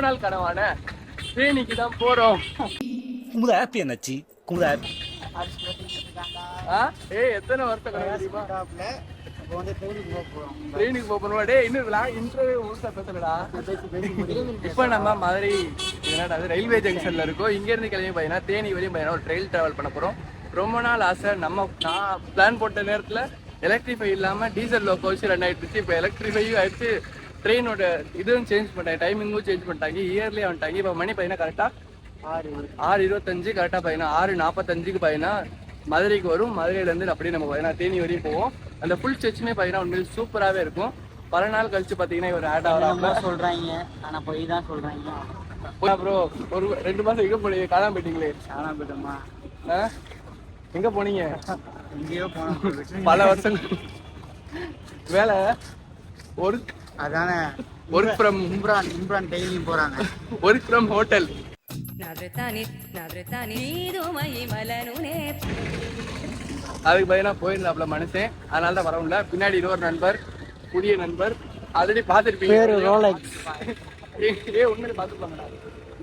நாள் கனவான தேனிக்கு தான் போறோம். குமுத ஆப் என்னாச்சு? ஆப் ஆ? ஏய் எத்தனை வருஷம் கனவு ட்ரெயினுக்கு போகணுமா டேய் இன்னும் இன்டர்வியூ முழுசா பேசலடா. இப்போ நம்ம மதுரை என்னடா ரயில்வே ஜங்ஷன்ல இருக்கோம். இங்க இருந்து கிளம்பி பார்த்தீங்கன்னா தேனி வரையும் பார்த்தீங்கன்னா ஒரு ட்ரெயில் டிராவல் பண்ண போறோம். ரொம்ப நாள் ஆசை. நம்ம நான் பிளான் போட்ட நேரத்துல எலக்ட்ரிஃபை இல்லாம டீசல் லோக்கோ வச்சு ரன் ஆயிடுச்சு இப்போ எலக்ட்ரிஃபையும் ஆயிடுச்சு. ட்ரெயினோட இதுவும் சேஞ்ச் பண்ணிட்டாங்க டைமிங்கும் சேஞ்ச் பண்ணிட்டாங்க இயர்லி வந்துட்டாங்க. இப்போ மணி பார்த்தீங்கன்னா கரெக்டாக ஆறு. ஆறு இருபத்தஞ்சு கரெக்டாக பார்த்தீங்கன்னா ஆறு நாற்பத்தஞ்சுக்கு பார்த்தீங்கன்னா மதுரைக்கு வரும். மதுரையிலேருந்து அப்படியே நம்ம பார்த்தீங்கன்னா தேனி வரையும் போவோம். அந்த ஃபுல் ஸ்ட்ரெச்சுமே பார்த்தீங்கன்னா உண்மையில் சூப்பராகவே இருக்கும். பல நாள் கழிச்சு பார்த்தீங்கன்னா இவர் ஆட் ஆகிறாங்க சொல்றாங்க. ஆனா பொய் தான் சொல்றாங்க. ப்ரோ ஒரு ரெண்டு மாதம் எங்கே போனீங்க? காணாம போயிட்டீங்களே சாணா போயிட்டோமா ஆ? எங்கே போனீங்க? எங்கேயோ போனோம். பல வருஷம் வேலை? ஒர்க் அதான? ஒர்க் ஃப்ரம் இம்ரான் இம்ரான் டெய்லியும் போறாங்க. ஒர்க் ஃப்ரம் ஹோட்டல் அதுக்கு பதிலாக போயிருந்தாப்ல மனுஷன். அதனால தான் வரவும்ல பின்னாடி இன்னொரு நண்பர் புதிய நண்பர். ஆல்ரெடி பார்த்துருப்பீங்க. பேரு ரோலக்ஸ். ஏ உண்மையில பார்த்துருப்பாங்கடா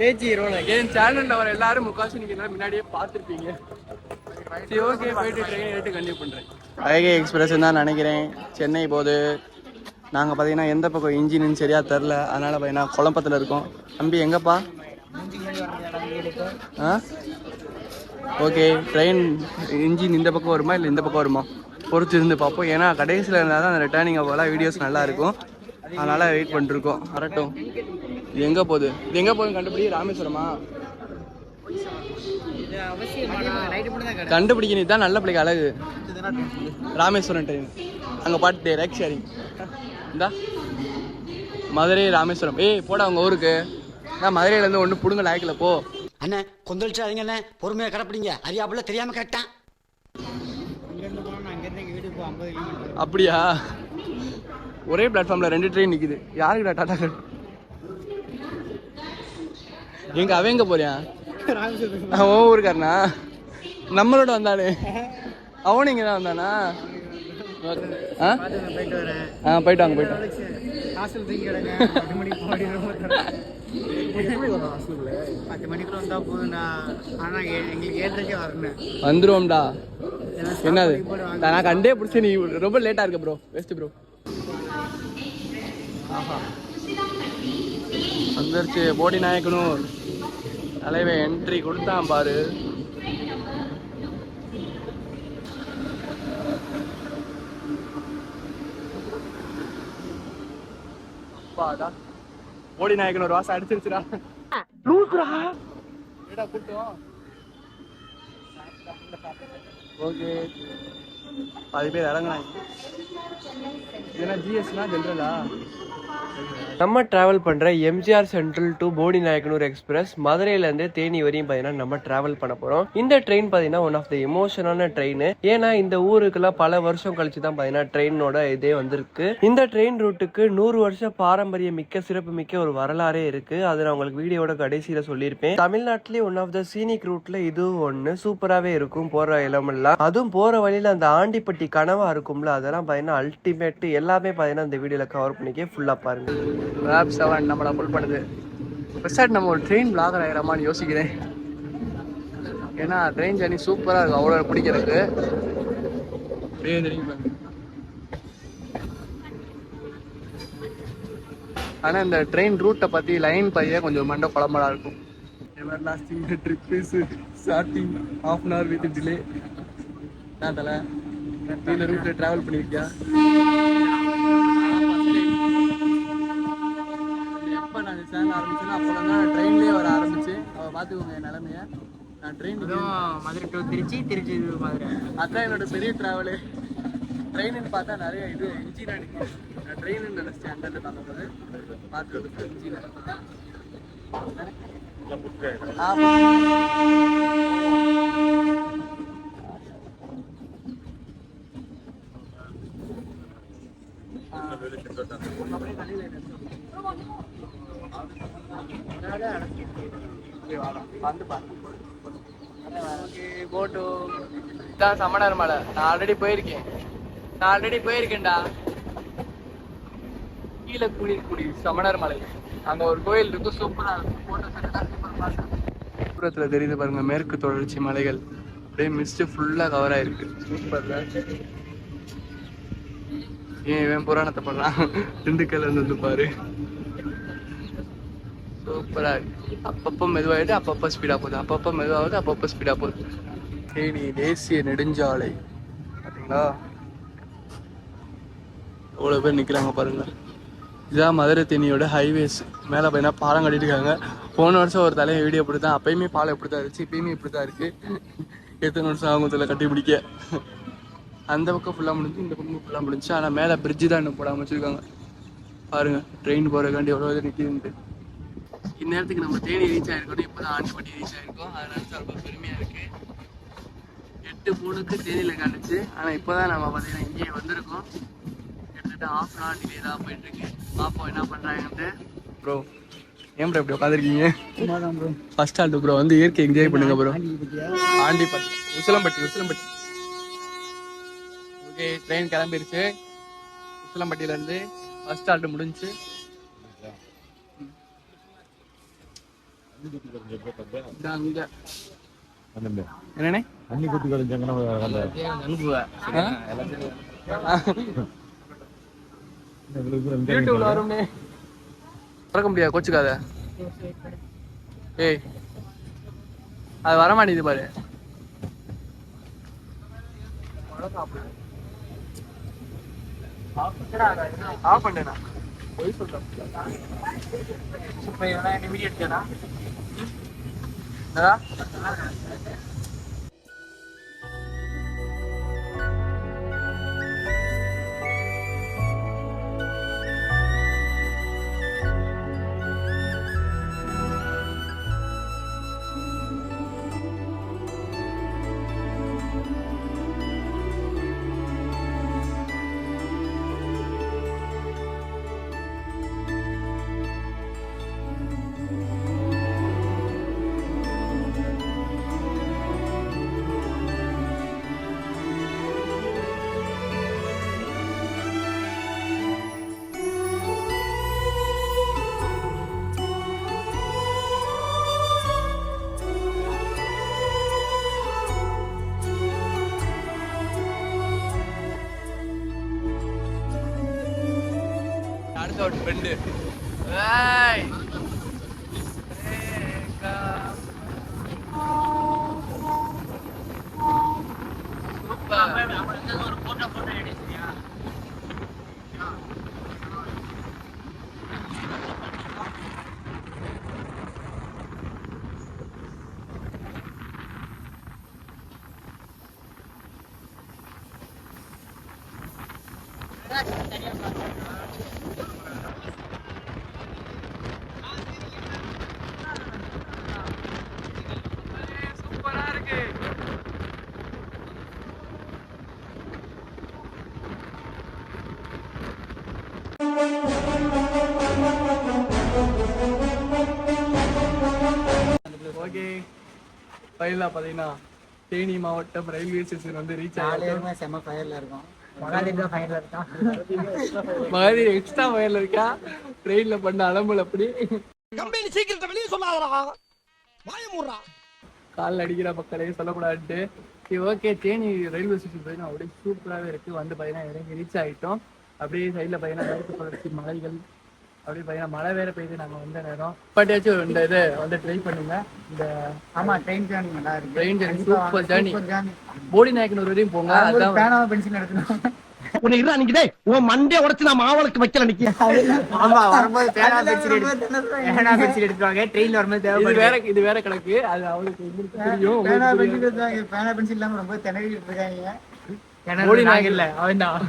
ஏஜி ரோலக்ஸ். என் சேனல்ல வர எல்லாரும் முக்காசு நீங்க எல்லாம் முன்னாடியே பார்த்துருப்பீங்க. போயிட்டு ட்ரெயின் எடுத்து கண்டினியூ பண்றேன். அழகே எக்ஸ்பிரஸ் தான் நினைக்கிறேன். சென்னை போது நாங்கள் பார்த்தீங்கன்னா எந்த பக்கம் இன்ஜின்னு சரியாக தெரில அதனால் பார்த்தீங்கன்னா குழப்பத்தில் இருக்கோம். தம்பி எங்கப்பா? ஆ? ஓகே ட்ரெயின் இன்ஜின் இந்த பக்கம் வருமா? இல்லை இந்த பக்கம் வருமா? பொறுத்து இருந்து பார்ப்போம். ஏன்னா கடைசியில் இருந்தால் தான் அந்த ரிட்டர்னிங் அப்போலாம் வீடியோஸ் நல்லாயிருக்கும் அதனால் வெயிட் பண்ணிருக்கோம். வரட்டும். இது எங்கே போகுது? இது எங்கே போகுது கண்டுபிடி ராமேஸ்வரமா? கண்டுபிடிக்கிறது தான் நல்ல பிள்ளைக்கு அழகு. ராமேஸ்வரம் ட்ரெயின் அங்கே பாட்டு ரேக் ஷேரிங் இந்தா. மதுரை ராமேஸ்வரம். ஏய் போடா உங்கள் ஊருக்கு. நான் மதுரையிலேருந்து ஒன்று பிடுங்க லாய்க்கில் போ. அண்ணே கொந்தளிச்சாதீங்க அண்ணே. பொறுமையா கடப்பிடிங்க. அறியாப்புல தெரியாம கேட்டான். அப்படியா? ஒரே பிளாட்ஃபார்மில் ரெண்டு ட்ரெயின் நிற்குது யாருக்குடா டாடா கார் எங்க அவன் எங்க போறியா? அவன் ஊருக்காரனா? நம்மளோட வந்தானே அவனும் இங்கே தான் வந்தானா? ஆ? ஆ போயிட்டு வாங்க போயிட்டு வந்துருவோம்டா. என்னது. நான் கண்டே பிடிச்சி நீ ரொம்ப லேட்டா இருக்க ப்ரோ வெஸ்ட் ப்ரோ வந்துருச்சு போடி நாயக்கனூர். தலைவன் என்ட்ரி கொடுத்தான் பாரு. அப்பாடா போடி நாயக்கன் ஒரு வாசம் அடிச்சிருச்சுடா. லூசுடா. ஏடா கூட்டம். ஓகே. பாதி பேர் இறங்குனாங்க. ஏன்னா ஜிஎஸ்னா ஜென்ரலா நம்ம டிராவல் பண்ணுற MGR central to Bodinayakanur express மதுரையிலேருந்து தேனி வரையும் பார்த்தீங்கன்னா நம்ம டிராவல் பண்ண போகிறோம் இந்த ட்ரெயின் பார்த்தீங்கன்னா ஒன் ஆஃப் த எமோஷனான ட்ரெயின் ஏன்னா இந்த ஊருக்குலாம் பல வருஷம் கழிச்சு தான் பார்த்தீங்கன்னா ட்ரெயினோட இதே வந்திருக்கு. இந்த ட்ரெயின் ரூட்டுக்கு நூறு வருஷம் பாரம்பரிய மிக்க சிறப்பு மிக்க ஒரு வரலாறே இருக்கு. அது நான் உங்களுக்கு வீடியோட கடைசியில் சொல்லியிருப்பேன். தமிழ்நாட்டிலே ஒன் ஆஃப் த சீனிக் ரூட்ல இதுவும் ஒன்று சூப்பராகவே இருக்கும் போகிற இடமெல்லாம். அதுவும் போகிற வழியில் அந்த ஆண்டிப்பட்டி கனவா இருக்கும்ல அதெல்லாம் பார்த்தீங்கன்னா அல்டிமேட் எல்லாமே பார்த்தீங்கன்னா இந்த வீடியோவில் கவர் பண்ணிக்க ஃபுல்லாக பாருங்க. வேப் செவன் நம்மளை ஃபுல் பண்ணுது ஃபர்ஸ்ட் நம்ம ஒரு ட்ரெயின் பிளாகர் ஆகிறோமான்னு யோசிக்கிறேன். ஏன்னா ட்ரெயின் ஜர்னி சூப்பராக இருக்கும் அவ்வளோ பிடிக்கிறதுக்கு. ஆனால் இந்த ட்ரெயின் ரூட்டை பற்றி லைன் பையே கொஞ்சம் மண்டை குழம்பலா இருக்கும். Ever lasting trip is starting half an hour with delay நான் தலை இந்த ரூட்டில் ட்ராவல் பண்ணியிருக்கியா எப்போ நான் சேனல் ஆரம்பிச்சேன்னா அப்போ தான் ட்ரெயின்லேயே வர ஆரம்பிச்சு அவள் பார்த்துக்கோங்க என் நிலமைய. நான் ட்ரெயின் மதுரை டு திருச்சி திருச்சி மதுரை. அதான் என்னோட பெரிய ட்ராவலு ட்ரெயின்னு பார்த்தா நிறைய இது இன்ஜின் அடிக்கும் நான் ட்ரெயின்னு நினச்சேன் அந்த இடத்துல பார்க்கும்போது பார்த்துருக்கு இன்ஜின் வந்து பாருங்க போட்டு. இதான் சமணர் மலை. நான் ஆல்ரெடி போயிருக்கேன். நான் ஆல்ரெடி போயிருக்கேன்டா. கீழே குடி குடி சமணர் மலை. அங்க ஒரு கோயில் இருக்கு சூப்பரா இருக்கும் போட்டோஸ் தூரத்துல தெரியுது பாருங்க மேற்கு தொடர்ச்சி மலைகள். அப்படியே மிஸ்ட் ஃபுல்லா கவர் ஆயிருக்கு. சூப்பர்ல ஏன் இவன் புராணத்தை பண்ணலாம் திண்டுக்கல்ல இருந்து வந்து பாரு. சூப்பராக இருக்குது அப்பப்போ மெதுவாகிட்டு அப்பப்போ ஸ்பீடாக போகுது. அப்பப்போ மெதுவாகுது அப்பப்போ ஸ்பீடாக போகுது. தேனி தேசிய நெடுஞ்சாலை. பார்த்தீங்களா எவ்வளோ பேர் நிற்கிறாங்க பாருங்க. இதுதான் மதுரை தேனியோட ஹைவேஸ் மேலே பையனா பாலம் கட்டிட்டு இருக்காங்க போன வருஷம் ஒரு தலையை வீடியோ இப்படி தான் அப்பயுமே பாலம் இப்படி தான் இருந்துச்சு இப்பயுமே இப்படி தான் இருக்கு. எத்தனை வருஷம் ஆகும் இதில் கட்டி பிடிக்க. அந்த பக்கம் ஃபுல்லாக முடிஞ்சு இந்த பக்கம் ஃபுல்லாக முடிஞ்சு. ஆனால் மேலே பிரிட்ஜு தான் இன்னும் போடாமல் வச்சுருக்காங்க. பாருங்கள் ட்ரெயின் போகிறக்காண்டி எவ்வளோ இது நிற்கிதுன்ட்டு இந்நேரத்துக்கு நம்ம தேனி ரீச் ஆயிருக்கணும் இப்போ தான் ஆண்டிப்பட்டி ரீச் ஆயிருக்கோம். அதை நினச்சா ரொம்ப பெருமையாக இருக்குது எட்டு மூணுக்கு தேனியில் காணுச்சு ஆனால் இப்போ தான் நம்ம பார்த்தீங்கன்னா இங்கேயே வந்திருக்கோம். கிட்டத்தட்ட ஆஃப் அன் ஹவர் டிலே தான் போயிட்டு இருக்கு. பார்ப்போம் என்ன பண்ணுறாங்கன்ட்டு ப்ரோ ஏன் ப்ரோ இப்படி உட்காந்துருக்கீங்க ஃபர்ஸ்ட் ஆல்டு ப்ரோ வந்து இயற்கை என்ஜாய் பண்ணுங்க bro Andipatti Usilampatti Usilampatti. Okay train கிளம்பிருச்சு. உசிலம்பட்டியிலேருந்து ஃபர்ஸ்ட் ஆல்டு முடிஞ்சுச்சு என்னண்ணே? அன்னி குத்தி திறக்க முடியாது கோச்சுக்காத. ஏய். அது வர மாட்டேங்குது பாரு. ஆஃப் பண்ணேனா போய் சொல்றேன் என்னடா? கேடா ஒரு ஃப்ரெண்டு ஏய். சூப்பர். சூப்பரா ஃபைனலாக பார்த்தீங்கன்னா தேனி மாவட்டம் ரயில்வே ஸ்டேஷன் வந்து ரீச் ஆகிருக்கோம் செம்ம ஃபயர்ல இருக்கும். மகதி எக்ஸ்ட்ரா ஃபயரில் இருக்கா? ட்ரெயினில் பண்ண அலம்பல் அப்படி. கம்பெனி சீக்கிரத்தை வெளியே சொல்லாதடா. வாய மூடுறா. காலில் அடிக்கிற மக்களே சொல்லக்கூடாதுன்ட்டு. சரி ஓகே தேனி ரயில்வே ஸ்டேஷன் போய் அப்படியே சூப்பராகவே இருக்குது வந்து பார்த்தீங்கன்னா இறங்கி ரீச் ஆகிட்டோம் அப்படியே சைடில் பார்த்தீங்கன்னா மேற்கு தொடர்ச்சி மலைகள் அப்படியே பார்த்தீங்கன்னா மழை வேற பெய்யுது. நாங்கள் வந்த நேரம் பட்டாச்சும் இந்த இது வந்து ட்ரை பண்ணுங்க. இந்த ஆமா ட்ரெயின் ஜேர்னி நல்லா இருக்கு. Train journey super journey Bodinayakanur வரையும் போங்க. அதான் பேனாவை பென்சில் எடுத்துனோம் உன்னை இருடா நிக்குதே உன் மண்டே உடைச்சு நான் மாவளுக்கு வைக்கல நிக்க ஆமா வரும்போது பேனா பென்சில் பேனா பென்சில் எடுத்துவாங்க ட்ரெயின்ல வரும்போது இது தேவைப்படுது வேற இது வேற கணக்கு. அது அவளுக்கு தெரியும் பேனா பென்சில் எடுத்தாங்க பேனா பென்சில் இல்லாம ரொம்ப திணறிட்டு இருக்காங்க. போடி போடி நாயகன். நாங்க இல்ல. அவன் தான்.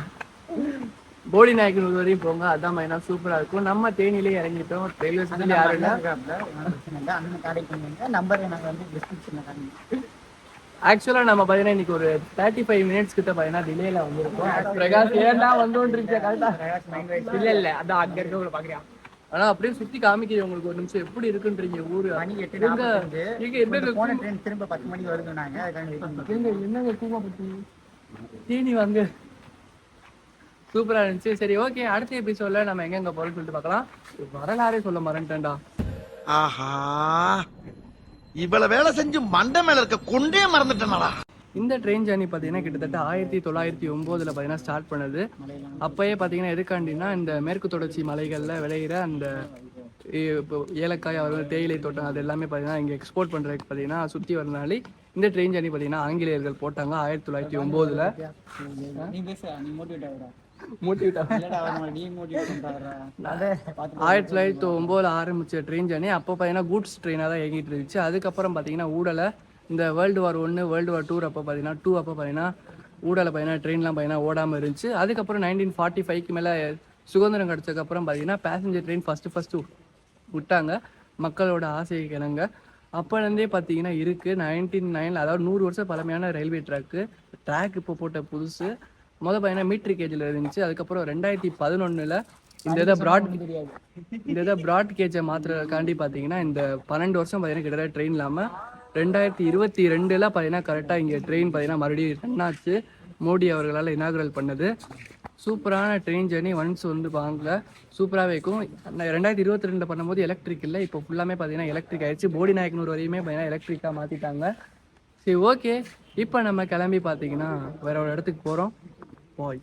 போடி நாயக்கனூர் வரையும் போங்க அதான் மைனா சூப்பரா இருக்கும். நம்ம தேனிலே இறங்கிட்டோம். ரயில்வே ஸ்டேஷன் பண்ணுங்க நம்பர் எனக்கு வந்து டிஸ்கிரிப்ஷன்ல காமிங்க ஆக்சுவலா நம்ம பாத்தீங்கன்னா இன்னைக்கு ஒரு தேர்ட்டி ஃபைவ் மினிட்ஸ் கிட்ட பாத்தீங்கன்னா டிலேல வந்திருக்கோம். பிரகாஷ் ஏன்டா கரெக்டா? இல்ல இல்ல. அதான் அங்க இருக்கவங்கள பாக்குறியா ஆனா அப்படியே சுத்தி காமிக்கிறேன் உங்களுக்கு ஒரு நிமிஷம் எப்படி இருக்குன்றீங்க? ஊரு. மணி எட்டு எங்க? போன ட்ரெயின் திரும்ப பத்து மணிக்கு. எங்க? என்னங்க தூங்க பத்தி? தேனி வாங்க. சூப்பரா இருந்துச்சு. சரி ஓகே அடுத்த எபிசோட்ல நம்ம எங்கெங்க போறோம்னு சொல்லிட்டு பார்க்கலாம். வரலாறே சொல்ல மறந்துட்டேன்டா. ஆஹா இவ்வளவு வேலை செஞ்சு மண்டை மேல இருக்க கொண்டே மறந்துட்டேனடா. இந்த ட்ரெயின் ஜர்னி பார்த்தீங்கன்னா கிட்டத்தட்ட ஆயிரத்தி தொள்ளாயிரத்தி ஒம்போதில் பார்த்தீங்கன்னா ஸ்டார்ட் பண்ணது. அப்போயே பார்த்தீங்கன்னா எதுக்காண்டினா இந்த மேற்கு தொடர்ச்சி மலைகளில் விளையிற அந்த இப்போ ஏலக்காய் அவர் தேயிலை தோட்டம் அது எல்லாமே பார்த்தீங்கன்னா இங்கே எக்ஸ்போர்ட் பண்ணுறதுக்கு பார்த்தீங்கன்னா சுற்றி வரனாலே இந்த ட்ரெயின் ஜர்னி பார்த்தீங்கன்னா ஆங்கிலேயர்கள் போட்டாங்க ஆயிரத்தி தொள்ளாயிரத்தி ஒம்போதில் ஆயிரத்தி தொள்ளாயிரத்தி ஒம்போதில் ஆரம்பிச்ச ட்ரெயின் ஜர்னி அப்போ பார்த்தீங்கன்னா கூட்ஸ் ட்ரெயினாக தான் இயங்கிட்டு இருந்துச்சு. அதுக்கப்புறம் பார்த்தீங்கன்னா ஊடலை இந்த வேர்ல்டு வார் ஒன்று வேர்ல்டு வார் டூர் அப்போ பார்த்தீங்கன்னா டூ அப்போ பார்த்தீங்கன்னா ஊடலை பார்த்தீங்கன்னா ட்ரெயின்லாம் பார்த்தீங்கன்னா ஓடாமல் இருந்துச்சு. அதுக்கப்புறம் நைன்டீன் ஃபார்ட்டி ஃபைவ்க்கு மேலே சுதந்திரம் கிடச்சதுக்கப்புறம் பார்த்தீங்கன்னா பேசஞ்சர் ட்ரெயின் ஃபஸ்ட்டு ஃபஸ்ட்டு விட்டாங்க. மக்களோட ஆசைக்கு இணங்க அப்போலேருந்தே பார்த்தீங்கன்னா இருக்குது நைன்டீன் நைனில் அதாவது நூறு வருஷம் பழமையான ரயில்வே ட்ராக்கு ட்ராக் இப்போ போட்ட புதுசு. மொதல் பார்த்தீங்கன்னா மீட்ரு கேஜில் இருந்துச்சு. அதுக்கப்புறம் ரெண்டாயிரத்தி பதினொன்றில் இந்த இதை ப்ராட் இந்த இதை ப்ராட் கேஜை மாற்றுறதுக்காண்டி பார்த்தீங்கன்னா இந்த பன்னெண்டு வருஷம் பார்த்தீங்கன்னா கிட்டத்தட்ட ட்ரெயின் இல்லாமல் ரெண்டாயிரத்தி இருபத்தி ரெண்டில் பார்த்தீங்கன்னா கரெக்டாக இங்கே ட்ரெயின் பார்த்தீங்கன்னா மறுபடியும் ரன் ஆச்சு. மோடி அவர்களால் இனாகுரல் பண்ணது. சூப்பரான ட்ரெயின் ஜர்னி ஒன்ஸ் வந்து வாங்க சூப்பராகவே இருக்கும். ரெண்டாயிரத்தி இருபத்தி ரெண்டில் பண்ணும்போது எலக்ட்ரிக் இல்லை. இப்போ ஃபுல்லாமே பார்த்தீங்கன்னா எலக்ட்ரிக் ஆயிடுச்சு. போடி நாயக்கனூர் வரையுமே பார்த்தீங்கன்னா எலக்ட்ரிக்காக மாற்றிட்டாங்க சரி ஓகே இப்போ நம்ம கிளம்பி பார்த்தீங்கன்னா வேற ஒரு இடத்துக்கு போகிறோம் பாய்